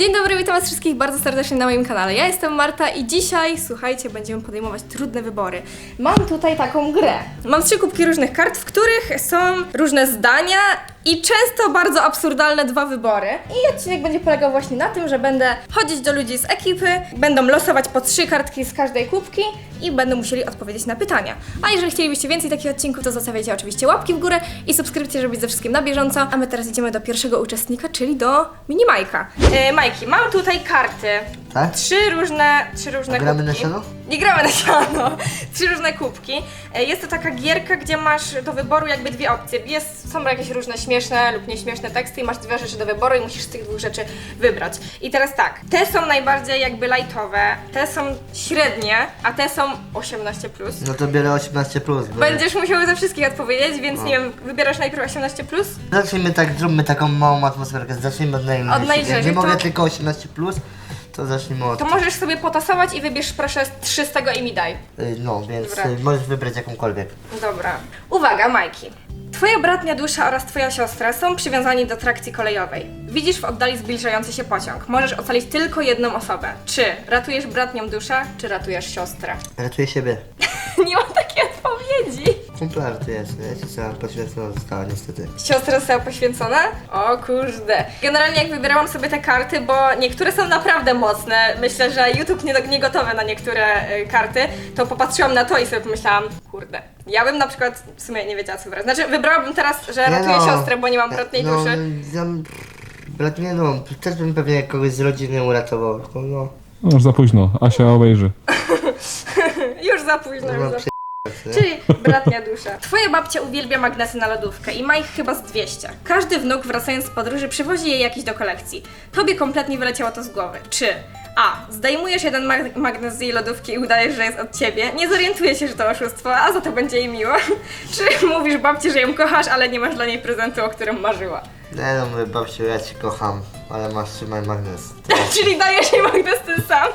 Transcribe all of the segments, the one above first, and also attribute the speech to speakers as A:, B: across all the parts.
A: Dzień dobry, witam was wszystkich bardzo serdecznie na moim kanale. Ja jestem Marta i dzisiaj, słuchajcie, będziemy podejmować trudne wybory. Mam tutaj taką grę. Mam trzy kubki różnych kart, w których są różne zdania i często bardzo absurdalne dwa wybory. I odcinek będzie polegał właśnie na tym, że będę chodzić do ludzi z ekipy, będą losować po trzy kartki z każdej kubki i będą musieli odpowiedzieć na pytania. A jeżeli chcielibyście więcej takich odcinków, to zostawiajcie oczywiście łapki w górę i subskrypcję, żeby być ze wszystkim na bieżąco. A my teraz idziemy do pierwszego uczestnika, czyli do mini Majka. E, Majki, mam tutaj karty.
B: Tak?
A: Trzy różne, trzy różne
B: gramy
A: kubki.
B: na siano?
A: Nie gramy na siano. Trzy różne kubki. E, Jest to taka gierka, gdzie masz do wyboru jakby dwie opcje. Jest, są jakieś różne śmieszne lub nieśmieszne teksty i masz dwie rzeczy do wyboru i musisz z tych dwóch rzeczy wybrać. I teraz tak, te są najbardziej jakby lightowe, te są średnie, a te są 18+. Plus.
B: No to biorę 18 plus. Bo...
A: Będziesz musiał ze wszystkich odpowiedzieć, więc nie wiem, wybierasz najpierw 18+. Plus?
B: Zacznijmy tak, zróbmy taką małą atmosferkę. Zacznijmy od najmniejszych. Nie mogę tylko 18 plus, to zacznijmy od.
A: To możesz sobie potasować i wybierz proszę trzy z tego i mi daj.
B: Y, No, więc
A: Dobra.
B: y, możesz wybrać jakąkolwiek.
A: Dobra. Uwaga, Majki. Twoja bratnia dusza oraz twoja siostra są przywiązani do trakcji kolejowej. Widzisz w oddali zbliżający się pociąg. Możesz ocalić tylko jedną osobę. Czy ratujesz bratnią duszę, czy ratujesz siostrę?
B: Ratuję siebie.
A: Nie mam takiej odpowiedzi.
B: Kumpla ratuje, ja się sama poświęcona została niestety.
A: Siostra została poświęcona? O kurde. Generalnie jak wybierałam sobie te karty, bo niektóre są naprawdę mocne, myślę, że YouTube nie, nie gotowe na niektóre y, karty, to popatrzyłam na to i sobie pomyślałam, kurde, ja bym na przykład w sumie nie wiedziała co wybrać. Znaczy wybrałabym teraz, że
B: Nie
A: ratuję
B: no.
A: siostrę, bo nie mam bratniej
B: no,
A: duszy.
B: Ja, brat, nie no, też bym pewnie kogoś z rodziny uratował, tylko no.
C: No już za późno, Asia obejrzy.
A: Już za późno,
B: no
A: już za późno. Czyli bratnia dusza. Twoja babcia uwielbia magnesy na lodówkę i ma ich chyba z 200. Każdy wnuk wracając z podróży przywozi jej jakiś do kolekcji. Tobie kompletnie wyleciało to z głowy. Czy A. Zdejmujesz jeden mag- magnes z jej lodówki i udajesz, że jest od ciebie. Nie zorientuje się, że to oszustwo, a za to będzie jej miło. Czy mówisz babci, że ją kochasz, ale nie masz dla niej prezentu, o którym marzyła.
B: Nie no, mówię, babciu, ja cię kocham, ale masz trzymaj magnes.
A: Czyli dajesz jej magnes ty sam.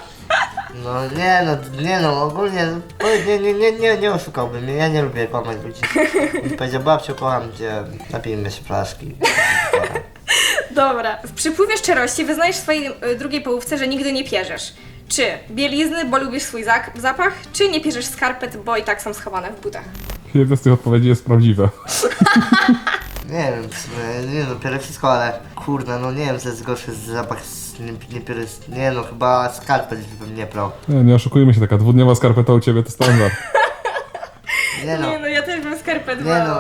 B: No nie no, nie no, ogólnie powiedz, nie, nie, nie, nie, nie oszukałbym mnie, ja nie lubię kłamać ludzi. I powiedział, babciu, kocham cię, napijmy się flaszki.
A: Dobra. W przypływie szczerości wyznajesz swojej y, drugiej połówce, że nigdy nie pierzesz. Czy bielizny, bo lubisz swój zak- zapach, czy nie pierzesz skarpet, bo i tak są schowane w butach?
C: Jedna z tych odpowiedzi jest prawdziwa.
B: Nie wiem, w sumie, nie no, biorę wszystko, ale kurde, no nie wiem, co jest gorszy zapach, z- nie, nie biorę, nie no, chyba skarpet bym nie prał.
C: Nie, nie oszukujmy się, taka dwudniowa skarpeta u ciebie to standard.
B: Nie no,
A: Nie no, ja też bym skarpet
B: nie no,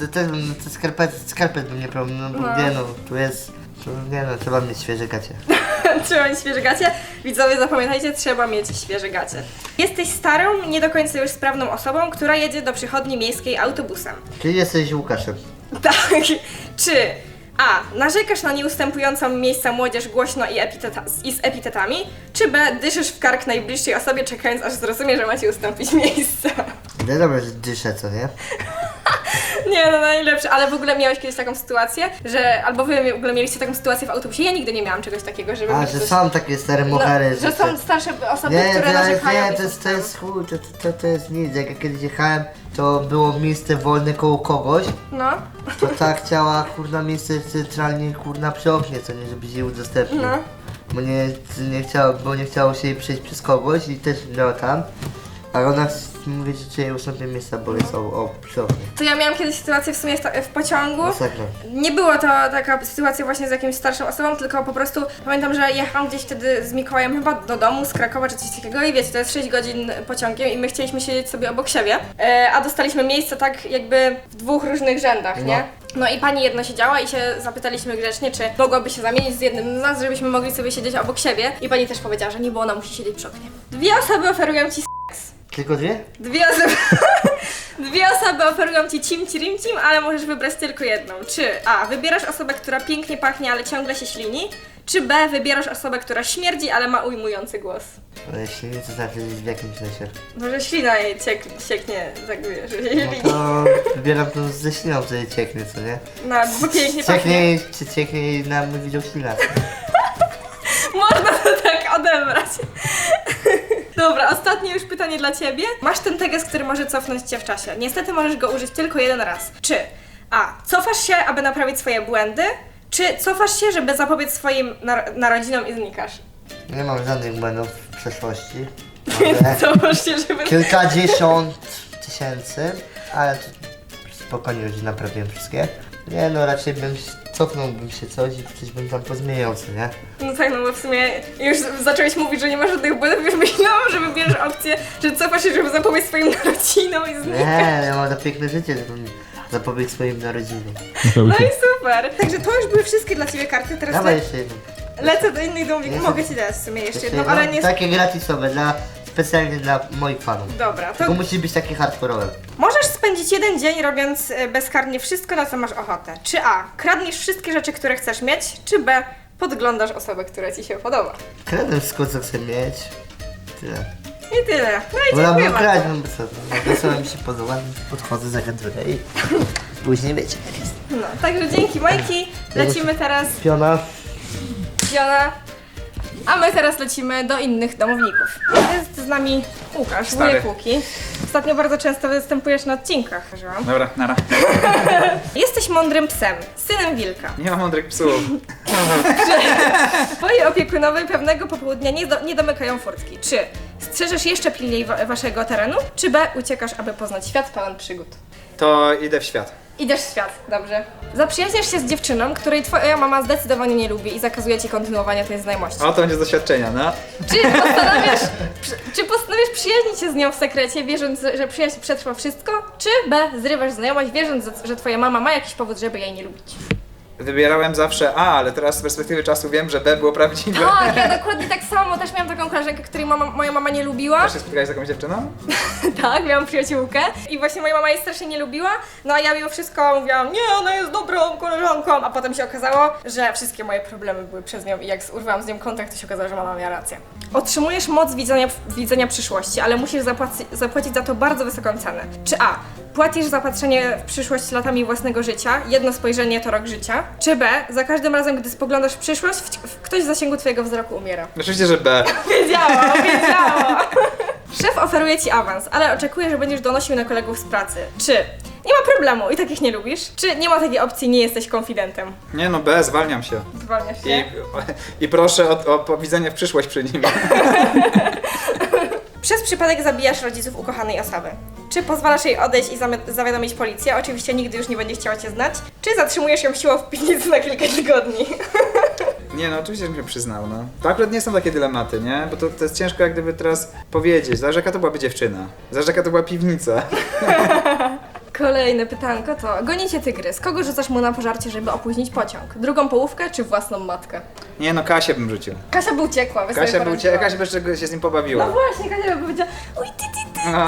B: to też bym, to skarpet, skarpet bym nie prał, no bo
A: No.
B: nie no, tu jest, tu, nie no, trzeba mieć świeże gacie.
A: trzeba mieć świeże gacie. Widzowie, zapamiętajcie, trzeba mieć świeże gacie. Jesteś starą, nie do końca już sprawną osobą, która jedzie do przychodni miejskiej autobusem.
B: Czyli jesteś Łukaszem.
A: Tak. Czy A. Narzekasz na nieustępującą miejsca młodzież głośno i, epiteta- i z epitetami? Czy B. Dyszysz w kark najbliższej osobie, czekając aż zrozumie, że macie ustąpić miejsca?
B: No dobra, że dyszę, co nie?
A: Nie, no najlepsze, ale w ogóle miałeś kiedyś taką sytuację, że albo wy w ogóle mieliście taką sytuację w autobusie. Ja nigdy nie miałam czegoś takiego, żeby
B: A, że są takie stare
A: no,
B: mohery,
A: że są starsze osoby,
B: Nie,
A: które
B: to, jest-
A: narzekają.
B: nie,
A: i
B: to jest, to
A: coś
B: jest chuj, to, to, to jest nic. Jak ja kiedyś jechałem, to było miejsce wolne koło kogoś.
A: No,
B: to ta chciała kurna miejsce centralnie kurna przy oknie, co nie, żeby się udostępnić.
A: No.
B: Bo nie, nie chciało, bo nie chciało się jej przejść przez kogoś i też miała tam. A ona mówi, że jej ustąpi miejsca, bo jest o, o przy oknie.
A: to ja miałam kiedyś sytuację w sumie w, pociągu.
B: Masakra.
A: Nie była to taka sytuacja właśnie z jakimś starszą osobą, tylko po prostu pamiętam, że jechałam gdzieś wtedy z Mikołajem chyba do domu, z Krakowa czy coś takiego i wiecie, to jest 6 godzin pociągiem i my chcieliśmy siedzieć sobie obok siebie, e, a dostaliśmy miejsce tak jakby w dwóch różnych rzędach, nie? No i pani jedno siedziała i się zapytaliśmy grzecznie, czy mogłaby się zamienić z jednym z nas, żebyśmy mogli sobie siedzieć obok siebie i pani też powiedziała, że nie, bo ona musi siedzieć przy oknie. Dwie osoby oferują ci.
B: Tylko dwie?
A: Dwie osoby. Dwie osoby oferują ci cimci rimcim, ale możesz wybrać tylko jedną. Czy A. Wybierasz osobę, która pięknie pachnie, ale ciągle się ślini? Czy B. Wybierasz osobę, która śmierdzi, ale ma ujmujący głos?
B: Ale jeśli nie, to znaczy w jakimś sensie.
A: Może ślina jej ciek, cieknie, tak wiesz, że się
B: No
A: ślini.
B: to wybieram to ze śliną, co jej cieknie, co nie?
A: No, bo pięknie pachnie.
B: Cieknie, czy cieknie jej na mój widział ślina.
A: Można to tak odebrać. Dobra, ostatnie już pytanie dla ciebie. Masz ten teges, który może cofnąć cię w czasie. Niestety możesz go użyć tylko jeden raz. Czy A. Cofasz się, aby naprawić swoje błędy? Czy cofasz się, żeby zapobiec swoim nar- narodzinom i znikasz?
B: Nie mam żadnych błędów w przeszłości. Może
A: Cofasz się, żeby...
B: kilkadziesiąt tysięcy, ale to spokojnie już naprawiłem wszystkie. Nie no, raczej bym się- cofnąłbym się coś i coś bym tam pozmieniał, co nie?
A: No tak, no bo w sumie już zacząłeś mówić, że nie masz żadnych błędów, już myślałam, że wybierzesz opcję, że cofasz się, żeby zapobiec swoim narodzinom i znikasz.
B: Nie, ja mam na piękne życie, żebym zapobiegł swoim narodzinom.
A: No
C: się...
A: i super. Także to już były wszystkie dla Ciebie karty, teraz
B: Dawaj
A: le-
B: jeszcze jedną.
A: lecę do innych domów.
B: Jeszcze-
A: Mogę Ci dać w sumie jeszcze jedną. ale nie...
B: Takie gratisowe, dla, specjalnie dla moich fanów.
A: Dobra, to
B: Tylko musi być takie hardkorowe.
A: możesz spędzić jeden dzień robiąc e, bezkarnie wszystko, na co masz ochotę. Czy A. Kradniesz wszystkie rzeczy, które chcesz mieć, czy B. Podglądasz osobę, która Ci się podoba.
B: Kradłem wszystko, co chcę mieć. Tyle.
A: I tyle. No i dziękuję
B: Wolałbym
A: bardzo.
B: kraść, no co, no, wesoło mi się podoba, podchodzę, zagaduję i później wiecie jak jest.
A: No, także dzięki Majki. Lecimy teraz
B: Piona.
A: Fiona. A my teraz lecimy do innych domowników. Jest z nami Łukasz,
D: Stary.
A: wujek Łuki. Ostatnio bardzo często występujesz na odcinkach. użyłam.
D: Dobra, nara.
A: Jesteś mądrym psem, synem wilka.
D: Nie ma mądrych psów.
A: Twoi opiekunowie pewnego popołudnia nie, do, nie domykają furtki. Czy strzeżesz jeszcze pilniej wa- waszego terenu, czy B. uciekasz, aby poznać świat pełen przygód?
D: To idę w świat.
A: Idziesz w świat, dobrze. Zaprzyjaźniasz się z dziewczyną, której twoja mama zdecydowanie nie lubi i zakazuje ci kontynuowania tej znajomości.
D: O, to będzie z doświadczenia, no.
A: Czy postanawiasz, przy- czy postanawiasz przyjaźnić się z nią w sekrecie, wierząc, że przyjaźń przetrwa wszystko? Czy B. Zrywasz znajomość, wierząc, że twoja mama ma jakiś powód, żeby jej nie lubić?
D: Wybierałem zawsze A, ale teraz z perspektywy czasu wiem, że B było prawdziwe.
A: Tak, ja dokładnie tak samo. Też miałam taką koleżankę, której mama, moja mama nie lubiła.
D: Też się spotkałeś z jakąś dziewczyną?
A: Tak, miałam przyjaciółkę i właśnie moja mama jej strasznie nie lubiła, no a ja mimo wszystko mówiłam, nie, ona jest dobrą koleżanką, a potem się okazało, że wszystkie moje problemy były przez nią i jak urwałam z nią kontakt, to się okazało, że mama miała rację. Otrzymujesz moc widzenia, widzenia przyszłości, ale musisz zapłaci, zapłacić za to bardzo wysoką cenę. Czy A. Płacisz za patrzenie w przyszłość latami własnego życia, jedno spojrzenie to rok życia, czy B. Za każdym razem, gdy spoglądasz w przyszłość, w, w, ktoś w zasięgu twojego wzroku umiera.
D: Oczywiście, że B.
A: Wiedziałam, wiedziałam. Szef oferuje ci awans, ale oczekuje, że będziesz donosił na kolegów z pracy. Czy nie ma problemu i takich nie lubisz? Czy nie ma takiej opcji, nie jesteś konfidentem?
D: Nie no, B, zwalniam się.
A: Zwalniasz
D: I,
A: się?
D: i proszę o, o powiedzenie w przyszłość przy nim.
A: Przez przypadek zabijasz rodziców ukochanej osoby. Czy pozwalasz jej odejść i zami- zawiadomić policję? Oczywiście nigdy już nie będzie chciała cię znać. Czy zatrzymujesz ją siłą w piwnicy na kilka tygodni?
D: Nie no, oczywiście, żebym się przyznał, no. To akurat nie są takie dylematy, nie? Bo to, to jest ciężko jak gdyby teraz powiedzieć. Zależy jaka to byłaby dziewczyna. Zależy jaka to była piwnica.
A: Kolejne pytanko to, gonicie tygrys. Kogo rzucasz mu na pożarcie, żeby opóźnić pociąg? Drugą połówkę czy własną matkę?
D: Nie no, Kasię bym rzucił.
A: Kasia by uciekła, sobie
D: Kasia by
A: poradziła.
D: Kasia by jeszcze się z nim pobawiła.
A: No właśnie, Kasia by powiedziała, uj ty ty ty.
D: No.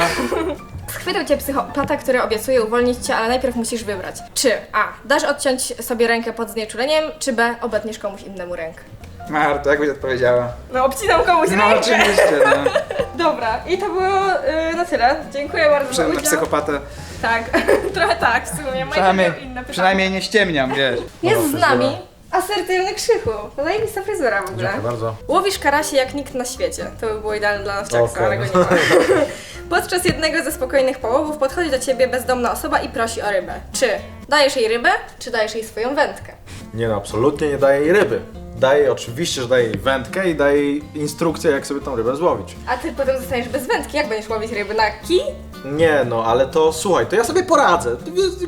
A: Schwytał cię psychopata, który obiecuje uwolnić cię, ale najpierw musisz wybrać. Czy A. Dasz odciąć sobie rękę pod znieczuleniem, czy B. Obetniesz komuś innemu rękę.
D: Marto, jak byś odpowiedziała?
A: No, obcinam komuś
D: No
A: rękę.
D: oczywiście, no.
A: Dobra, i to było y, na tyle. Dziękuję bardzo za
D: Prze- na
A: udział.
D: psychopatę.
A: Tak, trochę tak w sumie. Majka
D: Przynajmniej,
A: inne pytanie.
D: przynajmniej nie ściemniam, wiesz.
A: Jest z nami asertywny Krzychu. Zajebista fryzura w ogóle.
E: Dziękuję bardzo.
A: Łowisz karasie jak nikt na świecie. To by było idealne dla nas ale go nie ma. Podczas jednego ze spokojnych połowów podchodzi do ciebie bezdomna osoba i prosi o rybę. Czy dajesz jej rybę, czy dajesz jej swoją wędkę?
E: Nie no, absolutnie nie daję jej ryby. Daję, oczywiście, że daję jej wędkę i daję jej instrukcję, jak sobie tą rybę złowić.
A: A ty potem zostaniesz bez wędki. Jak będziesz łowić ryby? Na kij?
E: Nie no, ale to słuchaj, to ja sobie poradzę.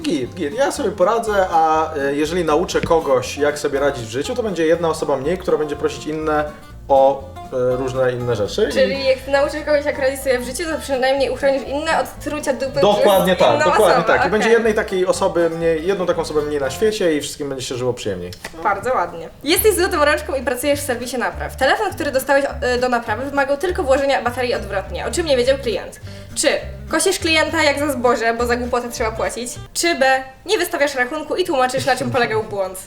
E: Git, git, ja sobie poradzę, a e, jeżeli nauczę kogoś, jak sobie radzić w życiu, to będzie jedna osoba mniej, która będzie prosić inne o różne inne rzeczy. I-
A: Czyli jak nauczysz kogoś jak radzić sobie w życiu, to przynajmniej uchronisz inne od trucia dupy
E: Dokładnie
A: przez
E: tak,
A: inną
E: dokładnie
A: osobę.
E: tak. I
A: Okej.
E: będzie jednej takiej osoby mniej, jedną taką osobę mniej na świecie i wszystkim będzie się żyło przyjemniej.
A: Bardzo ładnie. Jesteś złotą rączką i pracujesz w serwisie napraw. Telefon, który dostałeś e, do naprawy, wymagał tylko włożenia baterii odwrotnie, o czym nie wiedział klient. Czy kosisz klienta jak za zboże, bo za głupotę trzeba płacić? Czy B. Nie wystawiasz rachunku i tłumaczysz, na czym polegał błąd?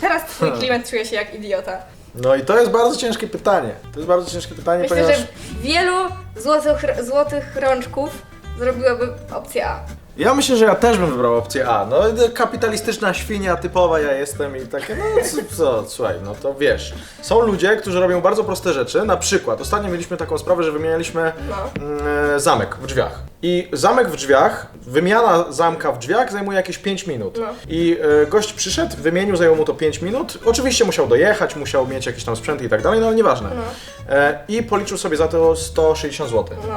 A: Teraz twój klient czuje się jak idiota.
E: No i to jest bardzo ciężkie pytanie. To jest bardzo ciężkie pytanie,
A: Myślę,
E: ponieważ...
A: że wielu złotych, złotych rączków zrobiłoby opcję A.
E: Ja myślę, że ja też bym wybrał opcję A. No kapitalistyczna świnia typowa ja jestem i takie, no co, co, słuchaj, no to wiesz. Są ludzie, którzy robią bardzo proste rzeczy, na przykład ostatnio mieliśmy taką sprawę, że wymienialiśmy
A: No.
E: mm, zamek w drzwiach. I zamek w drzwiach, wymiana zamka w drzwiach zajmuje jakieś 5 minut.
A: No.
E: I e, gość przyszedł, wymienił, zajęło mu to 5 minut. Oczywiście musiał dojechać, musiał mieć jakieś tam sprzęty i tak dalej, no ale nieważne. E, I policzył sobie za to 160 zł.
A: No.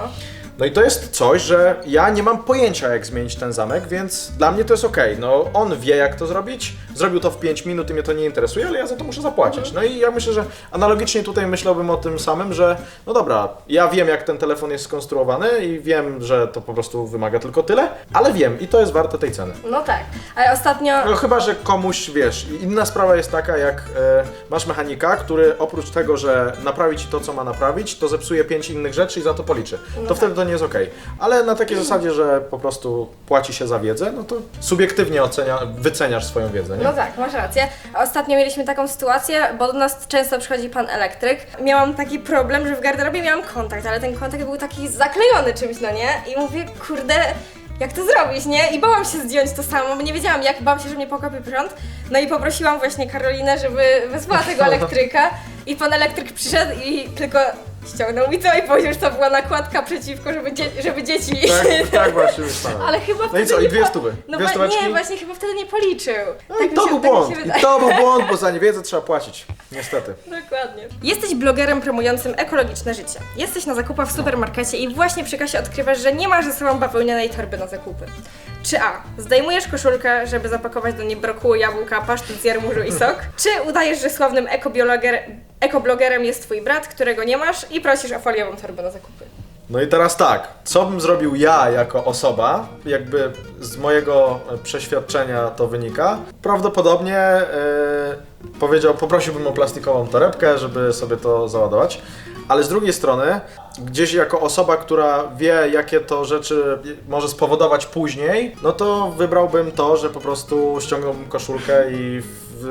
E: No i to jest coś, że ja nie mam pojęcia jak zmienić ten zamek, więc dla mnie to jest okej. No on wie jak to zrobić, zrobił to w 5 minut i mnie to nie interesuje, ale ja za to muszę zapłacić. No i ja myślę, że analogicznie tutaj myślałbym o tym samym, że no dobra, ja wiem jak ten telefon jest skonstruowany i wiem, że to po prostu wymaga tylko tyle, ale wiem i to jest warte tej ceny.
A: No tak, ale ostatnio...
E: No chyba, że komuś, wiesz, inna sprawa jest taka, jak e, masz mechanika, który oprócz tego, że naprawi ci to, co ma naprawić, to zepsuje pięć innych rzeczy i za to policzy. To wtedy to nie jest okej. Ale na takiej zasadzie, że po prostu płaci się za wiedzę, no to subiektywnie ocenia, wyceniasz swoją wiedzę, nie?
A: No tak, masz rację. Ostatnio mieliśmy taką sytuację, bo do nas często przychodzi pan elektryk. Miałam taki problem, że w garderobie miałam kontakt, ale ten kontakt był taki zaklejony czymś, no nie? I mówię, kurde, jak to zrobić, nie? I bałam się zdjąć to samo, bo nie wiedziałam jak, bałam się, że mnie pokopie prąd. No i poprosiłam właśnie Karolinę, żeby wysłała tego elektryka. I pan elektryk przyszedł i tylko ściągnął mi to i powiedział, że to była nakładka przeciwko, żeby, dzie- żeby dzieci...
E: Tak, tak właśnie myślałem.
A: Ale chyba
E: No i
A: wtedy
E: co, i
A: nie
E: dwie
A: po-
E: stówy?
A: No
E: Dwie
A: wa-
E: stóweczki?
A: nie, właśnie chyba wtedy nie policzył.
E: No
A: Tak
E: i
A: mi
E: to
A: się-
E: był
A: tak mi
E: błąd.
A: się
E: I to był błąd, bo za niewiedzę trzeba płacić. Niestety.
A: Dokładnie. Jesteś blogerem promującym ekologiczne życie. Jesteś na zakupach w supermarkecie i właśnie przy kasie odkrywasz, że nie masz ze sobą bawełnianej torby na zakupy. Czy A. Zdejmujesz koszulkę, żeby zapakować do niej brokuły, jabłka, pasztet z jarmużu i sok? Czy udajesz, że sławnym ekobiologer, ekoblogerem jest twój brat, którego nie masz i prosisz o foliową torbę na zakupy?
E: No i teraz tak, co bym zrobił ja jako osoba, jakby z mojego przeświadczenia to wynika. Prawdopodobnie e, powiedział, poprosiłbym o plastikową torebkę, żeby sobie to załadować. Ale z drugiej strony, gdzieś jako osoba, która wie, jakie to rzeczy może spowodować później, no to wybrałbym to, że po prostu ściągnąłbym koszulkę i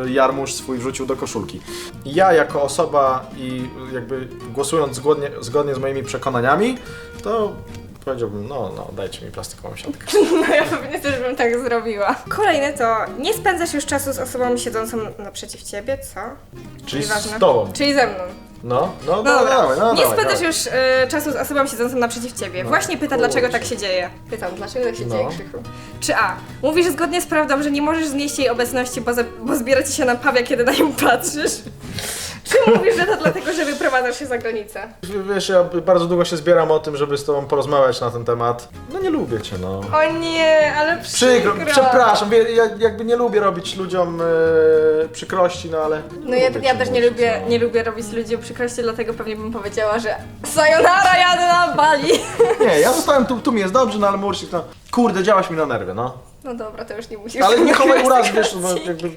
E: jarmuż swój wrzucił do koszulki. Ja jako osoba i jakby głosując zgodnie, zgodnie z moimi przekonaniami, to powiedziałbym, no, no, dajcie mi plastikową siatkę.
A: No ja pewnie też bym tak zrobiła. Kolejny to nie spędzasz już czasu z osobą siedzącą naprzeciw ciebie, co?
E: Czyli z tobą.
A: Czyli ze mną.
E: No, no,
A: No
E: no,
A: dobra,
E: dawaj, no,
A: nie
E: dawaj,
A: spędzasz
E: dawaj.
A: już y, czasu z osobą siedzącą naprzeciw ciebie. Właśnie pyta, dlaczego tak się dzieje. Pytam, dlaczego tak się
E: No.
A: dzieje, Krzychu. Czy A. Mówisz zgodnie z prawdą, że nie możesz znieść jej obecności, bo, za, bo zbiera ci się napawia, kiedy na nią patrzysz? Czy mówisz, że to dlatego, że wyprowadzasz się za granicę?
E: Wiesz, ja bardzo długo się zbieram o tym, żeby z tobą porozmawiać na ten temat. No nie lubię cię, no.
A: O nie, ale przykro.
E: Przykro, przepraszam, wie- ja jakby nie lubię robić ludziom e, przykrości, no ale...
A: No ja, ja też nie
E: mówić,
A: lubię,
E: no.
A: nie lubię robić ludziom przykrości, dlatego pewnie bym powiedziała, że sayonara, jadę na Bali.
E: Nie, ja zostałem tu, tu mi jest dobrze, no ale Mursik, no kurde, działaś mi na nerwy, no.
A: No dobra, to już nie musisz.
E: Ale nie chowaj uraz,
A: nagrywać
E: wiesz, no, jakby,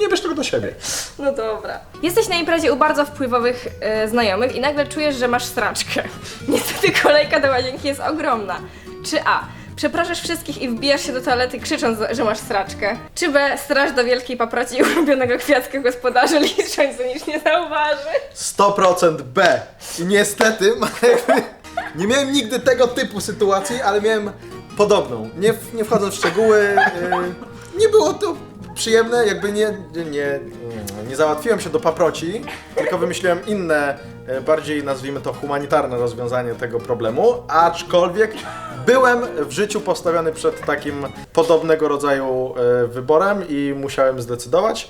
E: nie bierz tego do siebie.
A: No dobra. Jesteś na imprezie u bardzo wpływowych e, znajomych i nagle czujesz, że masz straczkę. Niestety kolejka do łazienki jest ogromna. Czy A. Przepraszasz wszystkich i wbijasz się do toalety krzycząc, że masz straczkę. Czy B. Straż do wielkiej paproci i ulubionego kwiatka gospodarzy licząc, że nic nie zauważy.
E: 100% B. I niestety, nie miałem nigdy tego typu sytuacji, ale miałem podobną. Nie, w- nie wchodząc w szczegóły, yy, nie było to przyjemne, jakby nie, nie, nie, załatwiłem się do paproci, tylko wymyśliłem inne, e, bardziej nazwijmy to humanitarne rozwiązanie tego problemu, aczkolwiek byłem w życiu postawiony przed takim podobnego rodzaju e, wyborem i musiałem zdecydować.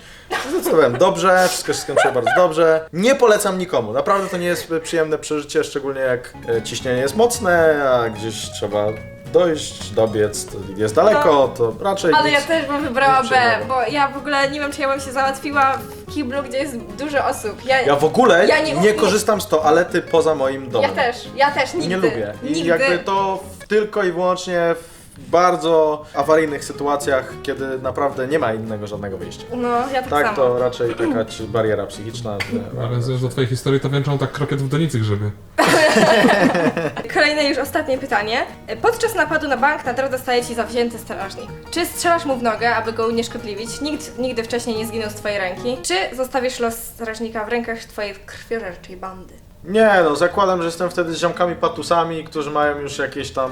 E: Zdecydowałem dobrze, wszystko się skończyło bardzo dobrze. Nie polecam nikomu, naprawdę to nie jest przyjemne przeżycie, szczególnie jak e, ciśnienie jest mocne, a gdzieś trzeba dojść, dobiec, to jest daleko, to raczej
A: Ale
E: nic.
A: ja też bym wybrała
E: nic
A: B, bo ja w ogóle nie wiem, czy ja bym się załatwiła w kiblu, gdzie jest dużo osób. Ja,
E: Ja w ogóle
A: Ja
E: nie,
A: nie-
E: korzystam z toalety poza moim
A: ja
E: domem.
A: też, ja też nigdy.
E: Nie lubię. I
A: Nigdy.
E: jakby to w- tylko i wyłącznie w bardzo awaryjnych sytuacjach, kiedy naprawdę nie ma innego żadnego wyjścia.
A: No, ja tak,
E: Tak,
A: samo.
E: to raczej taka ci bariera psychiczna. nie,
C: Nawiązując do twojej historii, to wieńczą tak krokiet w donicy grzyby.
A: Kolejne już ostatnie pytanie. Podczas napadu na bank na drodze staje ci zawzięty strażnik. Czy strzelasz mu w nogę, aby go unieszkodliwić? Nikt nigdy wcześniej nie zginął z twojej ręki. Czy zostawisz los strażnika w rękach twojej krwiożerczej bandy?
E: Nie no, zakładam, że jestem wtedy z ziomkami patusami, którzy mają już jakieś tam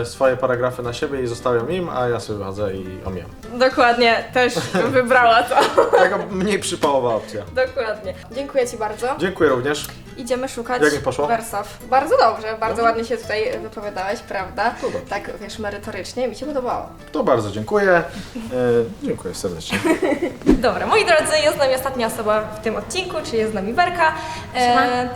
E: e, swoje paragrafy na siebie i zostawiam im, a ja sobie wychodzę i omijam.
A: Dokładnie, też bym wybrała to.
E: Taka mniej przypałowa opcja.
A: Dokładnie. Dziękuję Ci bardzo.
E: Dziękuję również.
A: Idziemy szukać
E: Jak mi poszło?
A: Wersow. Bardzo dobrze, bardzo ładnie się tutaj wypowiadałeś, prawda?
E: Super.
A: Tak, wiesz, merytorycznie, mi się podobało.
E: To bardzo dziękuję. E, dziękuję serdecznie.
A: Dobra, moi drodzy, jest z nami ostatnia osoba w tym odcinku, czyli jest z nami Werka. E,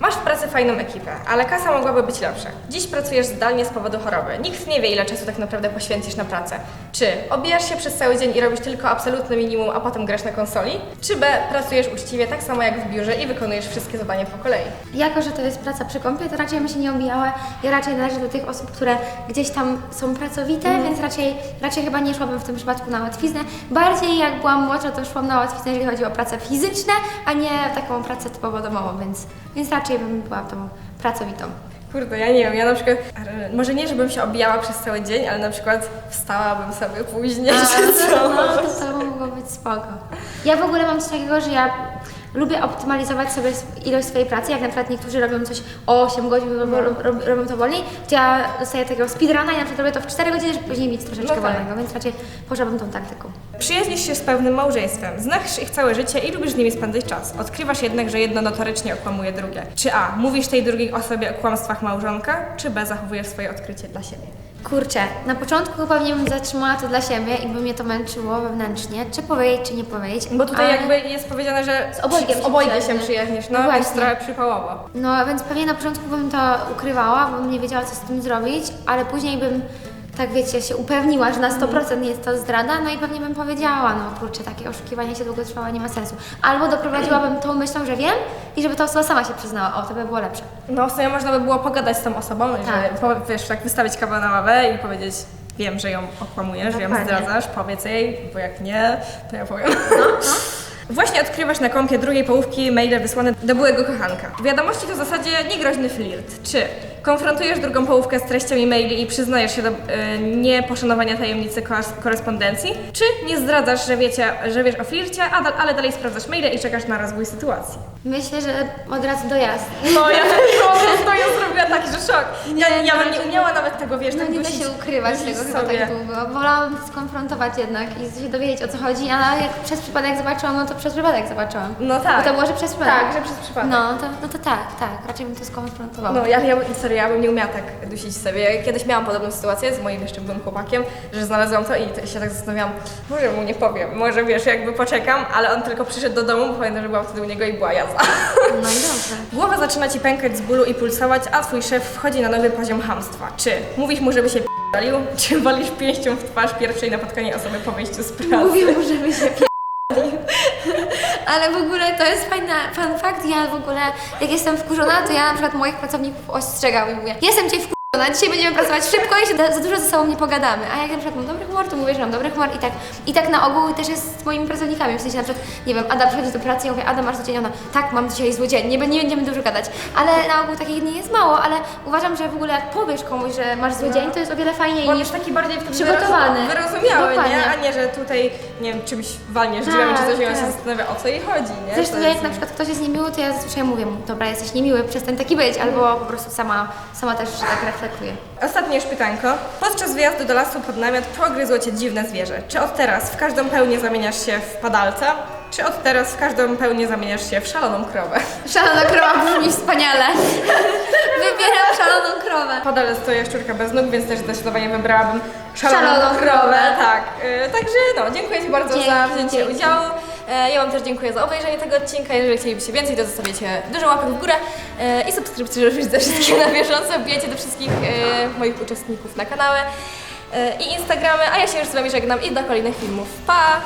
A: masz w pracy fajną ekipę, ale kasa mogłaby być lepsza. Dziś pracujesz zdalnie z powodu choroby. Nikt nie wie, ile czasu tak naprawdę poświęcisz na pracę. Czy obijasz się przez cały dzień i robisz tylko absolutne minimum, a potem grasz na konsoli? Czy B, pracujesz uczciwie tak samo jak w biurze i wykonujesz wszystkie zadania po kolei?
F: Jako, że to jest praca przy kąpie, to raczej bym się nie obijała. Ja raczej należę do tych osób, które gdzieś tam są pracowite, więc raczej, raczej chyba nie szłabym w tym przypadku na łatwiznę. Bardziej jak byłam młodsza, to szłam na łatwiznę, jeżeli chodzi o pracę fizyczne, a nie taką pracę typowo domową, więc, więc raczej bym była tą pracowitą.
A: Kurde, ja nie wiem, ja na przykład, może nie, żebym się obijała przez cały dzień, ale na przykład wstałabym sobie później, czy co?
F: No, to, to mogło być spoko. Ja w ogóle mam coś takiego, że ja lubię optymalizować sobie ilość swojej pracy. Jak na przykład niektórzy robią coś o 8 godzin, robią, rob- robią to wolniej, to ja dostaję takiego speedruna i na przykład robię to w 4 godziny, żeby później mieć troszeczkę
A: No tak.
F: wolnego, więc raczej poszłabym tą taktyką.
A: Przyjaźnisz się z pewnym małżeństwem, znasz ich całe życie i lubisz z nimi spędzać czas. Odkrywasz jednak, że jedno notorycznie okłamuje drugie. Czy A. Mówisz tej drugiej osobie o kłamstwach małżonka, czy B. Zachowujesz swoje odkrycie dla siebie?
F: Kurczę, na początku pewnie bym zatrzymała to dla siebie i by mnie to męczyło wewnętrznie, czy powiedzieć, czy nie powiedzieć.
A: Bo tutaj
F: ale-
A: jakby jest powiedziane, że
F: Z obojgiem
A: z obojgiem
F: się przyjaźnisz.
A: no,
F: No
A: więc trochę przypałowo.
F: No, więc pewnie na początku bym to ukrywała, bo bym nie wiedziała, co z tym zrobić, ale później bym, tak wiecie, się upewniła, że na 100% jest to zdrada, no i pewnie bym powiedziała, no kurczę, takie oszukiwanie się długo trwało, nie ma sensu. Albo doprowadziłabym tą myślą, że wiem i żeby ta osoba sama się przyznała, o, to by było lepsze.
A: No w sumie można by było pogadać z tą osobą,
F: Tak.
A: że wiesz, tak wystawić kawę na ławę i powiedzieć wiem, że ją okłamujesz, że ją
F: Dokładnie.
A: zdradzasz, powiedz jej, bo jak nie, to ja powiem. Właśnie odkrywasz na kompie drugiej połówki maile wysłane do byłego kochanka. Wiadomości to w zasadzie niegroźny flirt. Czy konfrontujesz drugą połówkę z treścią e-maili i przyznajesz się do e, nieposzanowania tajemnicy kores- korespondencji? Czy nie zdradzasz, że, wiecie, że wiesz o flircie, a ale dalej sprawdzasz maile i czekasz na rozwój sytuacji?
F: Myślę, że od razu dojazd.
A: No ja też prostu ja zrobiła taki, że szok. Ja, ja bym nie umiała nawet tego, wiesz,
F: No
A: tak
F: nie da się ukrywać tego chyba
A: sobie.
F: tak długo. Wolałabym to skonfrontować jednak i się dowiedzieć o co chodzi, a jak przez przypadek zobaczyłam, no to przez przypadek zobaczyłam.
A: No tak.
F: Bo to może przez przypadek.
A: Tak, że przez przypadek.
F: No to, no to tak, tak, raczej bym to skonfrontowała.
A: No ja, ja, serio, ja bym nie umiała tak dusić sobie. Ja Kiedyś miałam podobną sytuację z moim jeszcze byłym chłopakiem, że znalazłam to i się tak zastanawiałam, może mu nie powiem, może wiesz, jakby poczekam, ale on tylko przyszedł do domu, bo pamiętam, że byłam wtedy u niego i była jazda.
F: No i dobrze.
A: Głowa zaczyna ci pękać z bólu i pulsować, a twój szef wchodzi na nowy poziom hamstwa. Czy mówisz mu, żeby się p***lił, czy walisz pięścią w twarz pierwszej napotkanej osoby po wyjściu z pracy?
F: Mówił, żeby się p***lił. Ale w ogóle to jest fajna, fun ja w ogóle jak jestem wkurzona, to ja na przykład moich pracowników ostrzegam i mówię, jestem cię wkurzona, dzisiaj będziemy pracować szybko i się za, za dużo ze sobą nie pogadamy. A jak na przykład mam dobry humor, to mówię, że mam dobry humor i tak, i tak na ogół też jest z moimi pracownikami, w sensie na przykład, nie wiem, Ada przychodzi do pracy i ja mówię, Ada masz zły dzień, ona, tak, mam dzisiaj zły dzień, nie, nie będziemy dużo gadać, ale na ogół takich dni jest mało, ale uważam, że w ogóle jak powiesz komuś, że masz zły dzień, to jest o wiele fajniej
A: Bo on
F: niż
A: jest taki bardziej wtedy
F: przygotowany.
A: wyrozu- wyrozumiały,
F: Dokładnie.
A: nie? A nie, że tutaj, nie wiem, czymś walniesz
F: Tak,
A: drzwiami czy coś i on się
F: tak.
A: zastanawia, o co jej chodzi, nie?
F: Zresztą
A: To
F: ja
A: jest-
F: jak na przykład ktoś jest niemiły, to ja zazwyczaj mówię mu, dobra, jesteś niemiły, przestań taki być, albo po prostu sama, sama też tak reflektuję.
A: Ostatnie już pytanko. Podczas wyjazdu do lasu pod namiot pogryzło cię dziwne zwierzę. Czy od teraz w każdą pełnię zamieniasz się w padalca? Czy od teraz w każdą pełnię zamieniasz się w szaloną krowę?
F: Szalona krowa brzmi wspaniale. Wybieram szaloną krowę.
A: Padalec to jaszczurka bez nóg, więc też zdecydowanie wybrałabym szaloną,
F: Szaloną
A: krowę.
F: krowę.
A: Tak. E, także no, dziękuję Ci bardzo za
F: Dzięki,
A: wzięcie
F: dzięki.
A: udziału. E, ja Wam też dziękuję za obejrzenie tego odcinka. Jeżeli chcielibyście więcej, to zostawiacie dużo łapek w górę e, i subskrypcji, żeby być ze wszystkie na bieżąco. Wbijajcie do wszystkich e, moich uczestników na kanały i Instagramy, a ja się już z Wami żegnam i do kolejnych filmów. Pa!